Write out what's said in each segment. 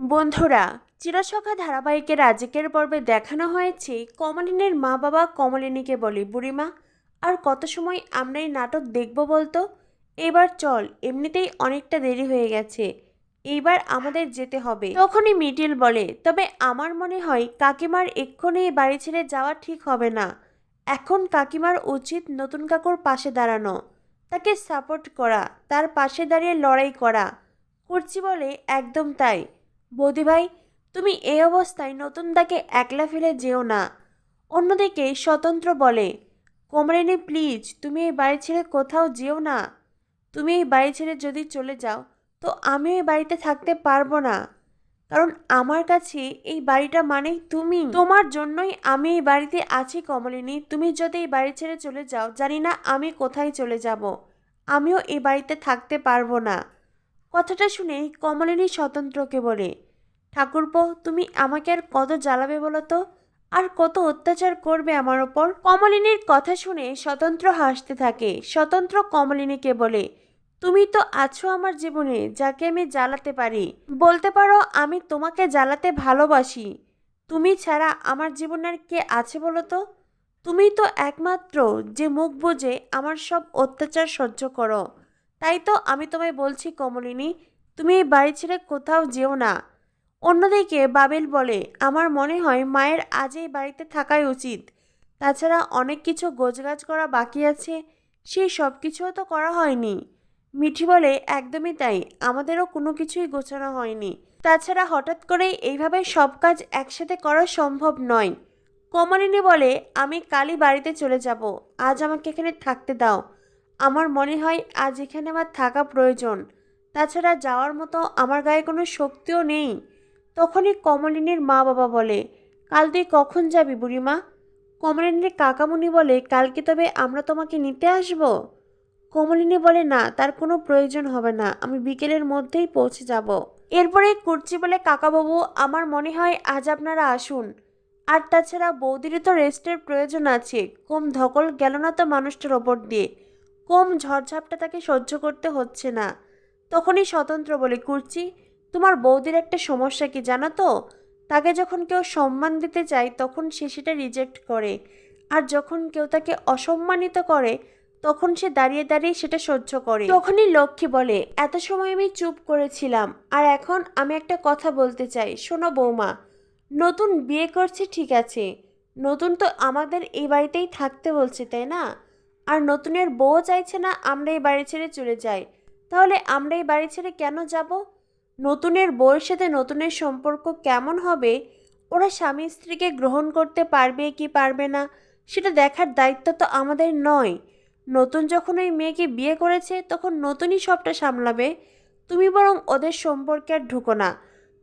বন্ধুরা, চিরসখা ধারাবাহিকের আজকের পর্বে দেখানো হয়েছে কমলিনীর মা বাবা কমলিনীকে বলে বুড়িমা। আর কত সময় আমরা এই নাটক দেখব বলতো? এবার চল, এমনিতেই অনেকটা দেরি হয়ে গেছে। এইবার আমাদের যেতে হবে। তখনই মিডিল বলে, তবে আমার মনে হয় কাকিমার এক্ষুনি বাড়ি ছেড়ে যাওয়া ঠিক হবে না। এখন কাকিমার উচিত নতুন কাকুর পাশে দাঁড়ানো। তাকে সাপোর্ট করা, তার পাশে দাঁড়িয়ে লড়াই করা। করছি বলে, একদম তাই। বৌদি ভাই, তুমি এই অবস্থায় নতুন দাকে একলা ফেলে যেও না। অন্যদিকে স্বতন্ত্র বলে, কোমরিনী, প্লিজ, তুমি এই বাড়ি ছেড়ে কোথাও যেও না। তুমি এই বাড়ি ছেড়ে যদি চলে যাও, তো আমিও এই বাড়িতে থাকতে পারব না। কারণ আমার কাছে এই বাড়িটা মানেই তুমি। তোমার জন্যই আমি এই বাড়িতে আছি, কমলিনী। তুমি যদি এই বাড়ি ছেড়ে চলে যাও, জানি না আমি কোথায় চলে যাব। আমিও এই বাড়িতে থাকতে পারব না। কথাটা শুনেই কমলিনী স্বতন্ত্রকে বলে ঠাকুরপো, তুমি আমাকে আর কত জ্বালাবে বলো তো আর কত অত্যাচার করবে আমার ওপর? কমলিনীর কথা শুনে স্বতন্ত্র হাসতে থাকে। স্বতন্ত্র কমলিনীকে বলে, তুমি তো আছো আমার জীবনে, যাকে আমি জ্বালাতে পারি। বলতে পারো, আমি তোমাকে জ্বালাতে ভালোবাসি। তুমি ছাড়া আমার জীবনে আর কে আছে বলো তো তুমি তো একমাত্র যে মুখ বুঝে আমার সব অত্যাচার সহ্য করো। তাই তো আমি তোমায় বলছি কমলিনী, তুমি এই বাড়ি ছেড়ে কোথাও যেও না। অন্যদিকে বাবেল বলে, আমার মনে হয় মায়ের আজ এই বাড়িতে থাকাই উচিত। তাছাড়া অনেক কিছু গোজগাজ করা বাকি আছে, সেই সব কিছুও তো করা হয়নি। মিঠি বলে, একদমই তাই, আমাদেরও কোনো কিছুই গোছানো হয়নি। তাছাড়া হঠাৎ করেই এইভাবে সব কাজ একসাথে করা সম্ভব নয়। কমলিনী বলে, আমি কালই বাড়িতে চলে যাব, আজ আমাকে এখানে থাকতে দাও। আমার মনে হয় আজ এখানে আমার থাকা প্রয়োজন। তাছাড়া যাওয়ার মতো আমার গায়ে কোনো শক্তিও নেই। তখনই কমলিনীর মা বাবা বলে, কাল তুই কখন যাবি বুড়িমা? কমলিনীর কাকামুনি বলে কালকে তবে আমরা তোমাকে নিতে আসব? কমলিনী বলে, না, তার কোনো প্রয়োজন হবে না, আমি বিকেলের মধ্যেই পৌঁছে যাব। এরপরে কুর্চি বলে, কাকাবাবু, আমার মনে হয় আজ আপনারা আসুন। আর তাছাড়া বৌদির তো রেস্টের প্রয়োজন আছে, কম ধকল গেল না তো মানুষটার ওপর দিয়ে। কম ঝড়ঝাপটা তাকে সহ্য করতে হচ্ছে না। তখনই স্বতন্ত্র বলে, কুর্চি তোমার বৌদির একটা সমস্যা কি জানো তো? তাকে যখন কেউ সম্মান দিতে চায়, তখন সে সেটা রিজেক্ট করে। আর যখন কেউ তাকে অসম্মানিত করে, তখন সে দাঁড়িয়ে দাঁড়িয়ে সেটা সহ্য করে। তখনই লক্ষ্মী বলে, এত সময় আমি চুপ করেছিলাম, আর এখন আমি একটা কথা বলতে চাই। শোনো বৌমা, নতুন বিয়ে করছে, ঠিক আছে। নতুন তো আমাদের এই বাড়িতেই থাকতে বলছে, তাই না? আর নতুনের বউ চাইছে না আমরা এই বাড়ি ছেড়ে চলে যাই। তাহলে আমরা এই বাড়ি ছেড়ে কেন যাব? নতুনের বউয়ের সাথে নতুনের সম্পর্ক কেমন হবে? ওরা স্বামী স্ত্রীকে গ্রহণ করতে পারবে কি পারবে না, সেটা দেখার দায়িত্ব তো আমাদের নয়। নতুন যখন ওই মেয়েকে বিয়ে করেছে, তখন নতুনই সবটা সামলাবে। তুমি বরং ওদের সম্পর্কে আর ঢুকো না।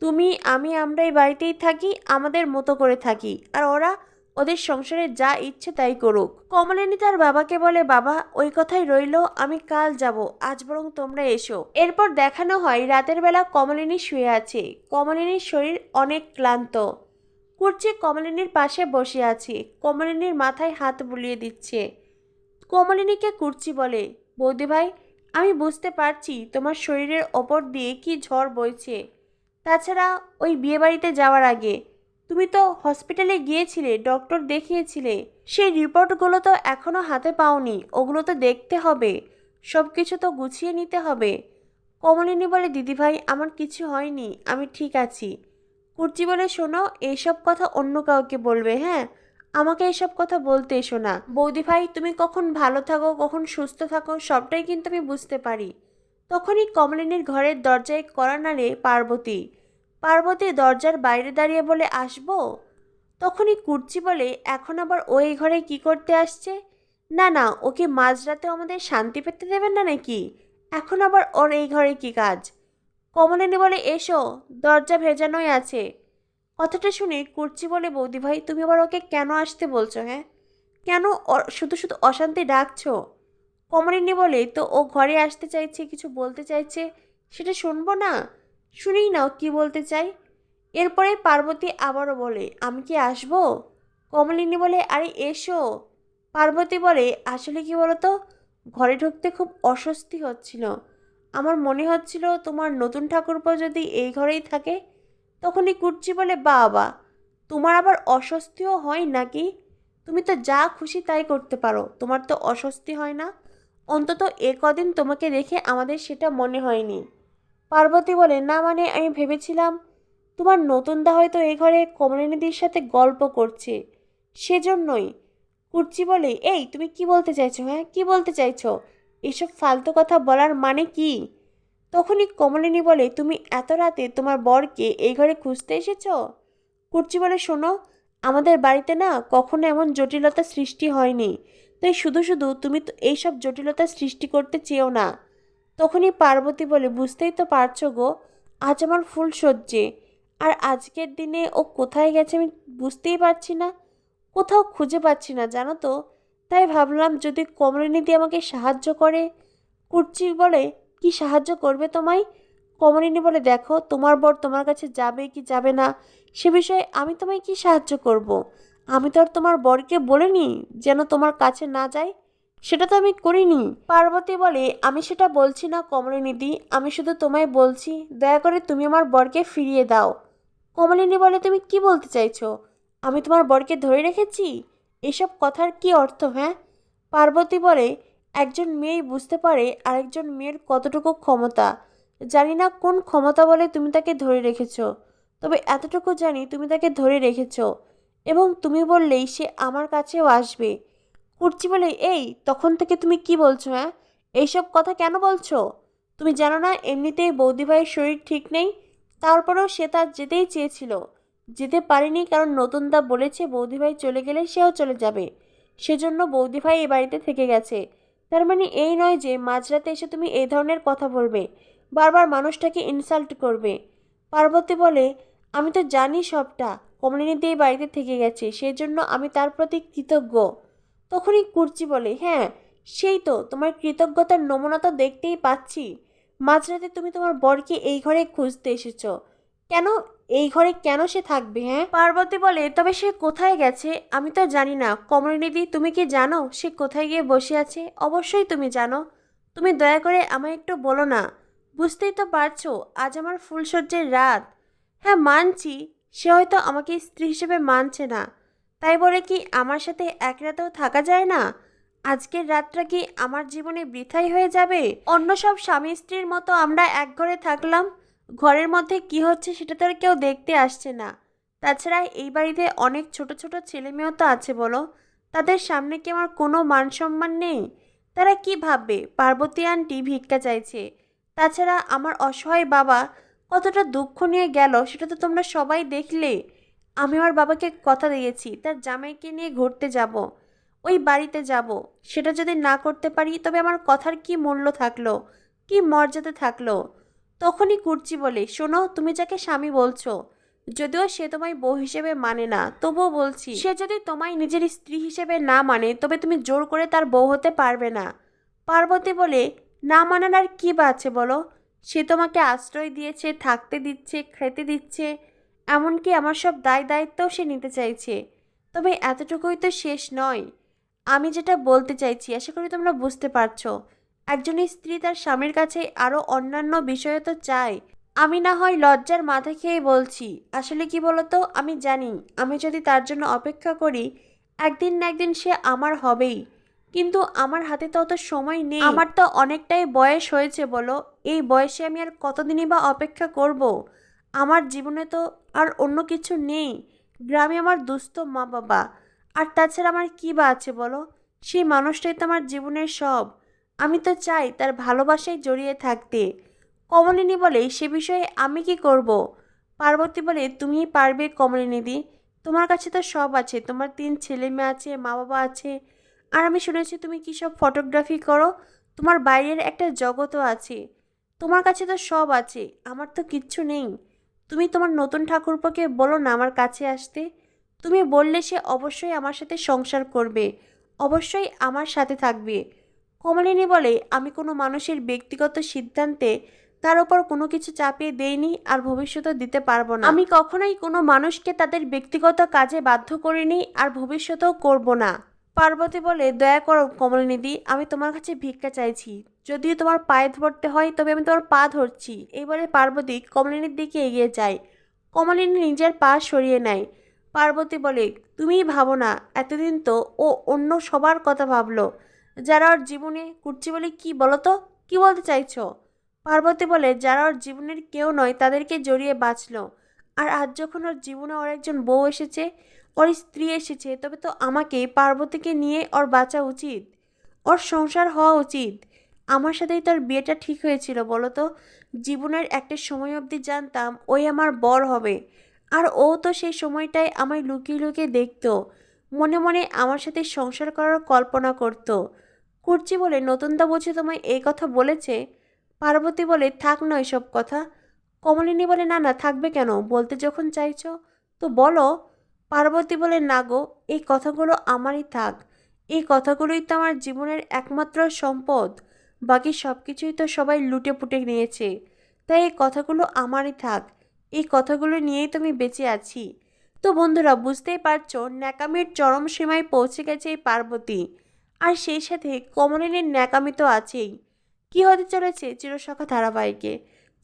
তুমি, আমি আমরা এই বাড়িতেই থাকি, আমাদের মতো করে থাকি। আর ওরা ওদের সংসারে যা ইচ্ছে তাই করুক। কমলিনী তার বাবাকে বলে, বাবা, ওই কথাই রইল, আমি কাল যাব, আজ বরং তোমরা এসো। এরপর দেখানো হয়, রাতের বেলা কমলিনী শুয়ে আছে। কমলিনীর শরীর অনেক ক্লান্ত। কুর্চি কমলিনীর পাশে বসে আছে। কমলিনীর মাথায় হাত বুলিয়ে দিচ্ছে। কমলিনীকে কুর্চি বলে, বৌদি ভাই, আমি বুঝতে পারছি তোমার শরীরের ওপর দিয়ে কি ঝড় বইছে। তাছাড়া ওই বিয়েবাড়িতে যাওয়ার আগে তুমি তো হসপিটালে গিয়েছিলে ডক্টর দেখিয়েছিলে। সেই রিপোর্টগুলো তো এখনও হাতে পাওনি, ওগুলো তো দেখতে হবে। সব কিছু তো গুছিয়ে নিতে হবে। কমলিনী বলে, দিদিভাই, আমার কিছু হয়নি, আমি ঠিক আছি। কুর্চি বলে, শোনো এইসব কথা অন্য কাউকে বলবে হ্যাঁ? আমাকে এসব কথা বলতে এসো না। বৌদি ভাই তুমি কখন ভালো থাকো, কখন সুস্থ থাকো, সবটাই কিন্তু আমি বুঝতে পারি। তখনই কমলিনীর ঘরের দরজায় কড়া নাড়ে পার্বতী। পার্বতী দরজার বাইরে দাঁড়িয়ে বলে, আসব? তখনই কুর্চি বলে, এখন আবার ও এই ঘরে কি করতে আসছে? না না, ওকে মাঝরাতে আমাদের শান্তি পেতে দেবেন না নাকি? এখন আবার ওর এই ঘরে কি কাজ? কমলিনী বলে, এসো, দরজা ভেজানোই আছে। কথাটা শুনে কুর্চি বলে, বৌদি ভাই, তুমি আবার ওকে কেন আসতে বলছো হ্যাঁ? কেন শুধু শুধু অশান্তি ডাকছো? কমলিনী বলে, তো ও ঘরে আসতে চাইছে, কিছু বলতে চাইছে, সেটা শুনব না? শুনেই নাও কি বলতে চাই। এরপরে পার্বতী আবারও বলে, আমি কি আসব? কমলিনী বলে, আরে এসো। পার্বতী বলে, আসলে কি বলতো? ঘরে ঢুকতে খুব অস্বস্তি হচ্ছিল। আমার মনে হচ্ছিল তোমার নতুন ঠাকুরপো যদি এই ঘরেই থাকে, তখনই কুর্চি বলে, বাবা, তোমার আবার অস্বস্তিও হয় নাকি? তুমি তো যা খুশি তাই করতে পারো, তোমার তো অস্বস্তি হয় না। অন্তত এ কদিন তোমাকে দেখে আমাদের সেটা মনে হয়নি। পার্বতী বলে, না মানে আমি ভেবেছিলাম তোমার নতুন দা হয়তো এ ঘরে কমলিনীদির সাথে গল্প করছে। সেজন্যই। কুর্চি বলে, এই, তুমি কি বলতে চাইছো হ্যাঁ? কি বলতে চাইছো? এসব ফালতু কথা বলার মানে কি? তখনই কমলিনী বলে, তুমি এত রাতে তোমার বরকে এই ঘরে খুঁজতে এসেছ? কুর্চি বলে, শোনো, আমাদের বাড়িতে না কখনো এমন জটিলতা সৃষ্টি হয়নি। তাই শুধু শুধু তুমি তো এইসব জটিলতা সৃষ্টি করতে চেও না। তখনই পার্বতী বলে, বুঝতেই তো পারছ গো, আজ আমার ফুল সজ্জে। আর আজকের দিনে ও কোথায় গেছে আমি বুঝতেই পারছি না, কোথাও খুঁজে পাচ্ছি না, জানো তো। তাই ভাবলাম যদি কমলিনীদি আমাকে সাহায্য করে, কুর্চি বলে, কি সাহায্য করবে তোমায়? কমলিনী বলে, দেখো, তোমার বর তোমার কাছে যাবে কি যাবে না, সে বিষয়ে আমি তোমায় কি সাহায্য করব। আমি তো আর তোমার বরকে বলিনি যেন তোমার কাছে না যায়। সেটা তো আমি করিনি। পার্বতী বলে, আমি সেটা বলছি না কমলিনীদি, আমি শুধু তোমায় বলছি, দয়া করে তুমি আমার বরকে ফিরিয়ে দাও। কমলিনী বলে, তুমি কি বলতে চাইছো? আমি তোমার বরকে ধরে রেখেছি? এসব কথার কি অর্থ হ্যাঁ? পার্বতী বলে, একজন মেয়েই বুঝতে পারে আরেকজন মেয়ের কতটুকু ক্ষমতা। জানি না কোন ক্ষমতা বলে তুমি তাকে ধরে রেখেছ, তবে এতটুকু জানি তুমি তাকে ধরে রেখেছ, এবং তুমি বললেই সে আমার কাছেও আসবে। কুর্চি বলে, এই, তখন থেকে তুমি কি বলছো হ্যাঁ এইসব কথা কেন বলছো? তুমি জানো না, এমনিতেই বৌদি ভাইয়ের শরীর ঠিক নেই, তারপরেও সে তার যেতেই চেয়েছিল। যেতে পারেনি কারণ নতুন দা বলেছে বৌদি ভাই চলে গেলে সেও চলে যাবে। সেজন্য বৌদি ভাই এই বাড়িতে থেকে গেছে। তার মানে এই নয় যে মাঝরাতে এসে তুমি এই ধরনের কথা বলবে। বারবার মানুষটাকে ইনসাল্ট করবে। পার্বতী বলে, আমি তো জানি সবটা। কমলিনীতে এই বাড়িতে থেকে গেছে। সেই জন্য আমি তার প্রতি কৃতজ্ঞ। তখনই কুর্চি বলে হ্যাঁ সেই তো, তোমার কৃতজ্ঞতার নমুনা তো দেখতেই পাচ্ছি। মাঝরাতে তুমি তোমার বরকে এই ঘরে খুঁজতে এসেছ। কেন, এই ঘরে কেন সে থাকবে হ্যাঁ? পার্বতী বলে, তবে সে কোথায় গেছে? আমি তো জানি না। কমলিনীদি, তুমি কি জানো সে কোথায় গিয়ে বসে আছে? অবশ্যই তুমি জানো। তুমি দয়া করে আমায় একটু বলো না। বুঝতেই তো পারছ, আজ আমার ফুলসজ্জের রাত। হ্যাঁ মানছি। সে হয়তো আমাকে স্ত্রী হিসেবে মানছে না। তাই বলে কি আমার সাথে এক রাতেও থাকা যায় না? আজকের রাতটা কি আমার জীবনে বৃথাই হয়ে যাবে? অন্য সব স্বামী স্ত্রীর মতো আমরা এক ঘরে থাকলাম, ঘরের মধ্যে কি হচ্ছে সেটা তো আর কেউ দেখতে আসছে না। তাছাড়া এই বাড়িতে অনেক ছোট ছোট ছেলে মেয়েও তো আছে বলো, তাদের সামনে কি আমার কোনো মান সম্মান নেই? তারা কি ভাববে? পার্বতী আন্টি ভিক্ষা চাইছে। তাছাড়া আমার অসহায় বাবা কতটা দুঃখ নিয়ে গেল সেটা তো তোমরা সবাই দেখলে। আমি আমার বাবাকে কথা দিয়েছি, তার জামাইকে নিয়ে ঘুরতে যাব, ওই বাড়িতে যাব। সেটা যদি না করতে পারি, তবে আমার কথার কি মূল্য থাকল, কি মর্যাদা থাকল? তখনই কুর্চি বলে, শোনো, তুমি যাকে স্বামী বলছো, যদিও সে তোমায় বউ হিসেবে মানে না, তবুও বলছি, সে যদি তোমায় নিজের স্ত্রী হিসেবে না মানে তবে তুমি জোর করে তার বউ হতে পারবে না। পার্বতী বলে, না মানার আর কী বা আছে বলো? সে তোমাকে আশ্রয় দিয়েছে, থাকতে দিচ্ছে, খেতে দিচ্ছে এমনকি আমার সব দায় দায়িত্বও সে নিতে চাইছে। তবে এতটুকুই তো শেষ নয়। আমি যেটা বলতে চাইছি, আশা করি তোমরা বুঝতে পারছ, একজন স্ত্রী তার স্বামীর কাছে আরও অন্যান্য বিষয় তো চায়। আমি না হয় লজ্জার মাথা খেয়ে বলছি, আসলে কি বলতো, আমি জানি, আমি যদি তার জন্য অপেক্ষা করি, একদিন না একদিন সে আমার হবেই। কিন্তু আমার হাতে তো অত সময় নেই। আমার তো অনেকটাই বয়স হয়েছে বলো, এই বয়সে আমি আর কতদিনই বা অপেক্ষা করব। আমার জীবনে তো আর অন্য কিছু নেই। গ্রামে আমার দুস্থ মা বাবা আর তাছাড়া আমার কী বা আছে বলো? সেই মানুষটাই তো আমার জীবনের সব। আমি তো চাই তার ভালোবাসায় জড়িয়ে থাকতে। কমলিনী বলে, সে বিষয়ে আমি কি করব। পার্বতী বলে তুমিই পারবে কমলিনীদি তোমার কাছে তো সব আছে। তোমার তিন ছেলে মেয়ে আছে মা বাবা আছে। আর আমি শুনেছি তুমি কী সব ফটোগ্রাফি করো? তোমার বাইরের একটা জগতও আছে। তোমার কাছে তো সব আছে। আমার তো কিচ্ছু নেই। তুমি তোমার নতুন ঠাকুরপোকে বলো না আমার কাছে আসতে। তুমি বললে সে অবশ্যই আমার সাথে সংসার করবে, অবশ্যই আমার সাথে থাকবে। কমলিনী বলে, আমি কোনো মানুষের ব্যক্তিগত সিদ্ধান্তে তার ওপর কোনো কিছু চাপিয়ে দেইনি আর ভবিষ্যতেও দিতে পারব না। আমি কখনোই কোনো মানুষকে তাদের ব্যক্তিগত কাজে বাধ্য করিনি আর ভবিষ্যতেও করব না। পার্বতী বলে, দয়া করো কমলিনীদি, আমি তোমার কাছে ভিক্ষা চাইছি। যদিও তোমার পায়ে ধরতে হয়, তবে আমি তোমার পা ধরছি। এই বলে পার্বতী কমলিনীর দিকে এগিয়ে যায়। কমলিনী নিজের পা সরিয়ে নেয়। পার্বতী বলে, তুমিই ভাবো না, এতদিন তো ও অন্য সবার কথা ভাবলো। যারা ওর জীবনে কুর্চি বলে কি বলো তো? কী বলতে চাইছো? পার্বতী বলে, যারা ওর জীবনের কেউ নয়, তাদেরকে জড়িয়ে বাঁচলো। আর আজ যখন ওর জীবনে ওর একজন বউ এসেছে ওর স্ত্রী এসেছে, তবে তো আমাকে পার্বতীকে নিয়ে ওর বাঁচা উচিত, ওর সংসার হওয়া উচিত। আমার সাথেই তার বিয়েটা ঠিক হয়েছিল, বলো তো? জীবনের একটা সময় অবধি জানতাম ওই আমার বর হবে, আর ও তো সেই সময়টায় আমায় লুকিয়ে লুকিয়ে দেখতো, মনে মনে আমার সাথে সংসার করার কল্পনা করত। কুর্চি বলে নতুনদা বুঝে তোমায় এই কথা বলেছে? পার্বতী বলে, থাক না এসব কথা। কমলিনী বলে, না না, থাকবে কেন? বলতে যখন চাইছো, তো বলো। পার্বতী বলে, না গো, এই কথাগুলো আমারই থাক। এই কথাগুলোই তো আমার জীবনের একমাত্র সম্পদ। বাকি সব কিছুই তো সবাই লুটে পুটে নিয়েছে। তাই এই কথাগুলো আমারই থাক। এই কথাগুলো নিয়েই তো আমি বেঁচে আছি। তো বন্ধুরা, বুঝতেই পারছ, ন্যাকামির চরম সীমায় পৌঁছে গেছে এই পার্বতী। আর সেই সাথে কমলিনীর ন্যাকামি তো আছেই। কি হতে চলেছে চিরসখা ধারাবাহিকে?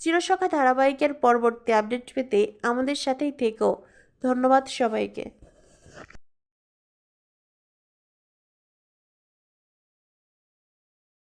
চিরসখা ধারাবাহিকের পরবর্তী আপডেট পেতে আমাদের সাথেই থেকো। ধন্যবাদ সবাইকে।